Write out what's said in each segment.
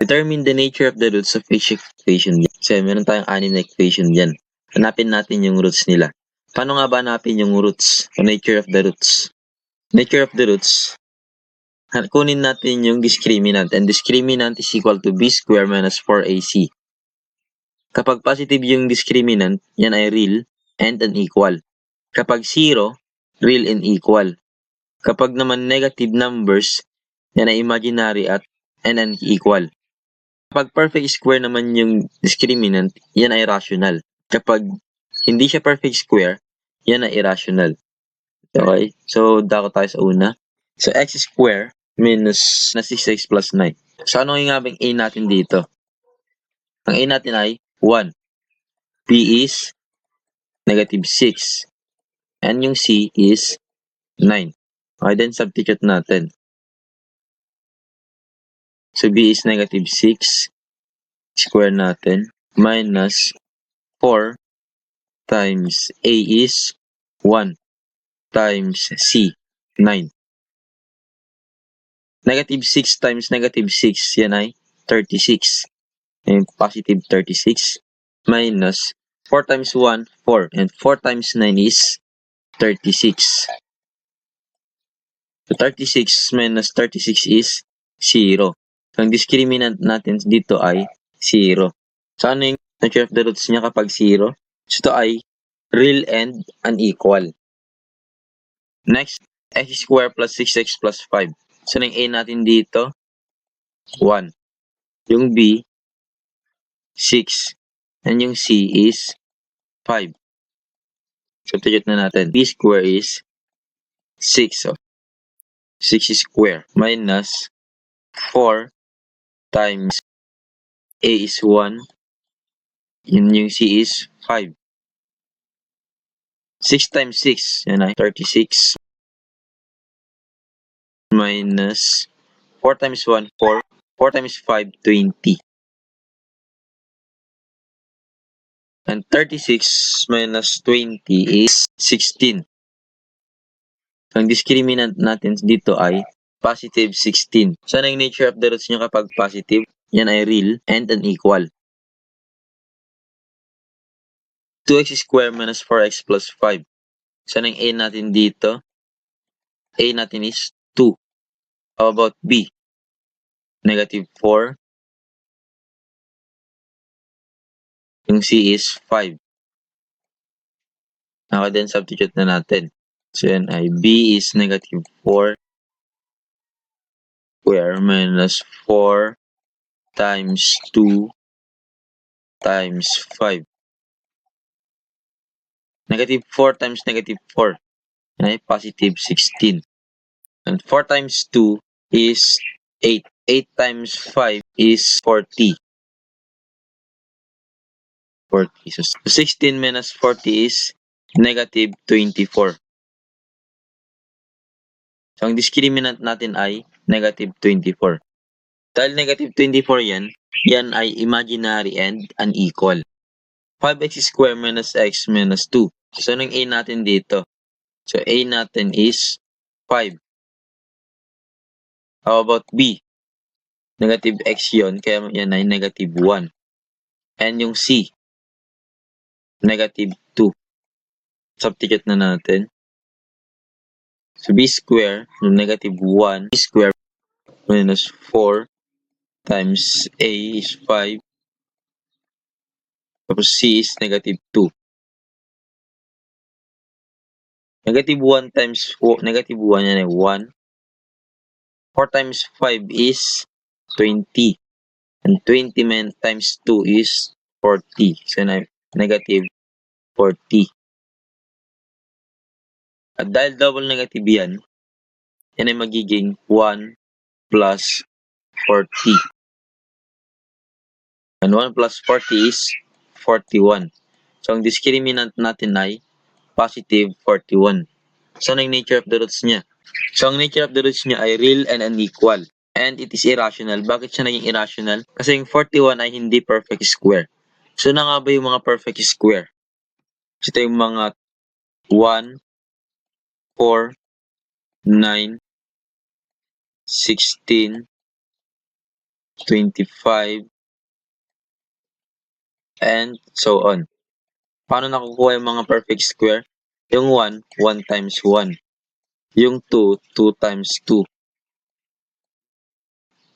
Determine the nature of the roots of each equation. So, meron tayong anim na equation dyan. Hanapin natin yung roots nila. Paano nga ba hanapin yung roots? O nature of the roots? Nature of the roots, kunin natin yung discriminant. And discriminant is equal to b square minus 4ac. Kapag positive yung discriminant, yan ay real and unequal. Kapag zero, real and equal. Kapag naman negative numbers, yan ay imaginary at and unequal. Kapag perfect square naman yung discriminant, yan ay rational. Kapag hindi siya perfect square, yan ay irrational. Okay? So, dako tayo sa una. So, x square minus na 6x plus 9. So, ano yung bang a natin dito? Ang a natin ay 1. b is negative 6. And yung c is 9. Okay, then substitute natin. So, b is negative 6. Square natin. Minus 4 times a is 1 times c, 9. Negative 6 times negative 6, yan ay 36. And positive 36 minus 4 times 1, 4. And 4 times 9 is 36. So 36 minus 36 is 0. Ang discriminant natin dito ay 0. So, ano yung nature of the roots niya kapag 0? So, ito ay real and unequal. Next, x squared plus 6x plus 5. So, ang a natin dito, 1. Yung b, 6. And yung c is 5. Substitute na natin. b square is 6. So, 6 square minus 4 times a is 1. Yun yung c is 5. 6 times 6, yan ay 36. Minus 4 times 1, 4. 4 times 5, 20. And 36 minus 20 is 16. Ang discriminant natin dito ay positive 16. So, ano yung nature of the roots nyo kapag positive? Yan ay real and unequal. 2x squared minus 4x plus 5. So, ano yung a natin dito? A natin is 2. How about b? Negative 4. Yung c is 5. Okay, then substitute na natin. So, yan ay b is negative 4 square minus 4 times 2 times 5. Negative 4 times negative 4 ay positive 16. And 4 times 2 is 8. 8 times 5 is 40. 40. So 16 minus 40 is negative 24. So ang discriminant natin ay negative 24. Dahil negative 24 yan, yan ay imaginary and unequal. 5x squared minus x minus 2. So, anong a natin dito? So, a natin is 5. How about b? Negative x yon kaya yan ay negative 1. And yung c, negative 2. Substitute na natin. So, b square, yung negative 1, b square minus 4 times a is 5. Tapos c is negative 2. Negative 1 times 4, negative 1 yan ay 1. 4 times 5 is 20. And 20 men times 2 is 40. So, negative 40. At dahil double negative yan, yan ay magiging 1 plus 40. And 1 plus 40 is 41. So, ang discriminant natin ay positive 41. So, ano yung nature of the roots niya? So, ang nature of the roots niya ay real and unequal. And it is irrational. Bakit siya naging irrational? Kasi yung 41 ay hindi perfect square. So, na nga ba yung mga perfect square? Ito yung mga 1, 4, 9, 16, 25, and so on. Paano nakukuha yung mga perfect square? Yung 1, 1 times 1. Yung 2, 2 times 2.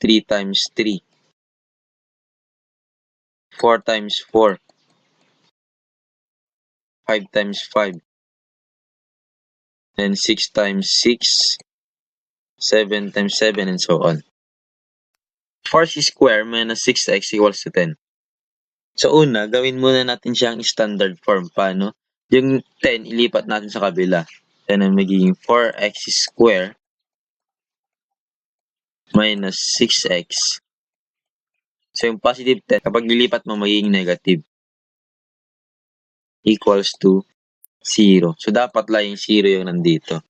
3 times 3. 4 times 4. 5 times 5. And 6 times 6. 7 times 7 and so on. 4c square minus 6x equals to 10. So una, gawin muna natin siyang standard form. Paano? Yung 10, ilipat natin sa kabila. Then ang magiging 4x square minus 6x. So yung positive 10, kapag lilipat mo, magiging negative. Equals to 0. So dapat lang yung 0 yung nandito.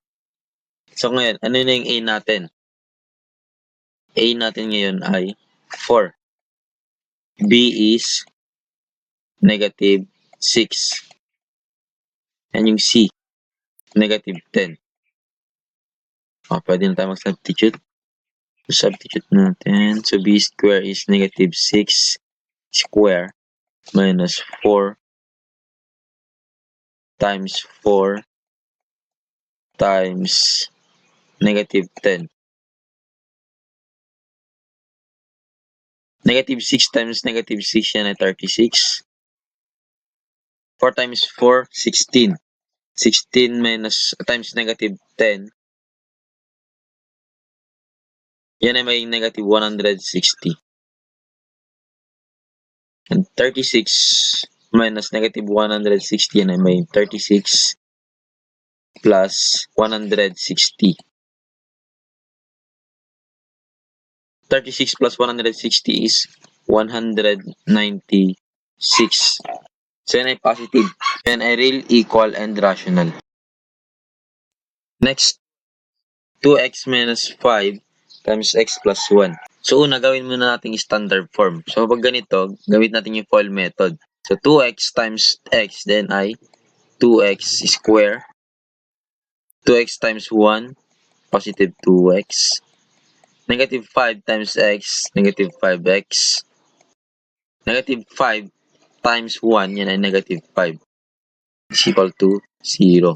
So ngayon, ano na yung a natin? A natin ngayon ay 4. B is negative 6. And yung C, negative 10. O, pwede na tayo mag-substitute. Substitute natin. So, B square is negative 6 square minus 4 times 4 times negative 10. Negative 6 times negative 6 yan ay 36. 4 times 4, 16. 16 minus uh, times negative 10. Yan ay may negative 160. And 36 minus negative 160 yan ay may 36 plus 160. 36 plus 160 is 196. So yan ay positive. Yan ay real, equal, and rational. Next, 2x minus 5 times x plus 1. So una, gawin muna natin standard form. So pag ganito, gawin natin yung FOIL method. So 2x times x then ay 2x square. 2x times 1, positive 2x. Negative 5 times x, negative 5x. Negative 5 times 1, yan ay negative 5. Is equal to 0.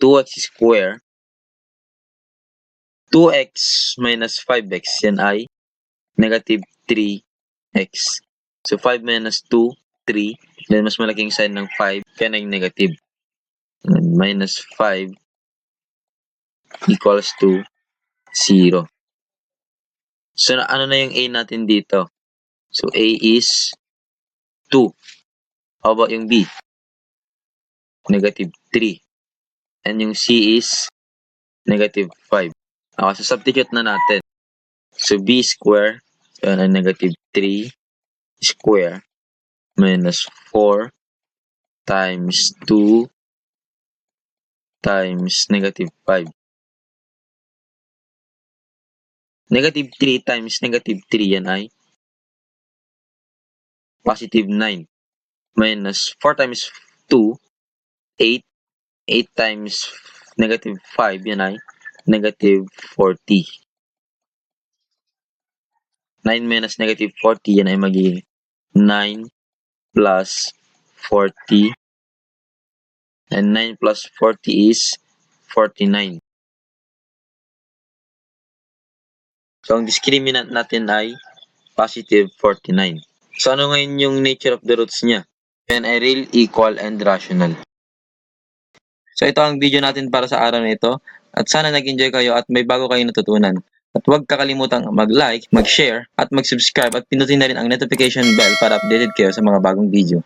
2x square. 2x minus 5x, yan ay negative 3x. So 5 minus 2, 3. Then mas malaking sign ng 5, kaya naging negative. And minus 5 equals to 0. So, ano na yung A natin dito? So, A is 2. How about yung B? Negative 3. And yung C is negative 5. Okay, so substitute na natin. So, B square, ay negative 3 square minus 4 times 2 times negative 5. Negative 3 times negative 3 yan ay positive 9 minus 4 times 2, 8. 8 times negative 5 yan ay negative 40. 9 minus negative 40 yan ay magiging 9 plus 40 and 9 plus 40 is 49. So, ang discriminant natin ay positive 49. So, ano ngayon yung nature of the roots niya? Yan ay real, equal, and rational. So, ito ang video natin para sa araw na ito. At sana nag-enjoy kayo at may bago kayo natutunan. At huwag kakalimutang mag-like, mag-share, at mag-subscribe at pinutin na rin ang notification bell para updated kayo sa mga bagong video.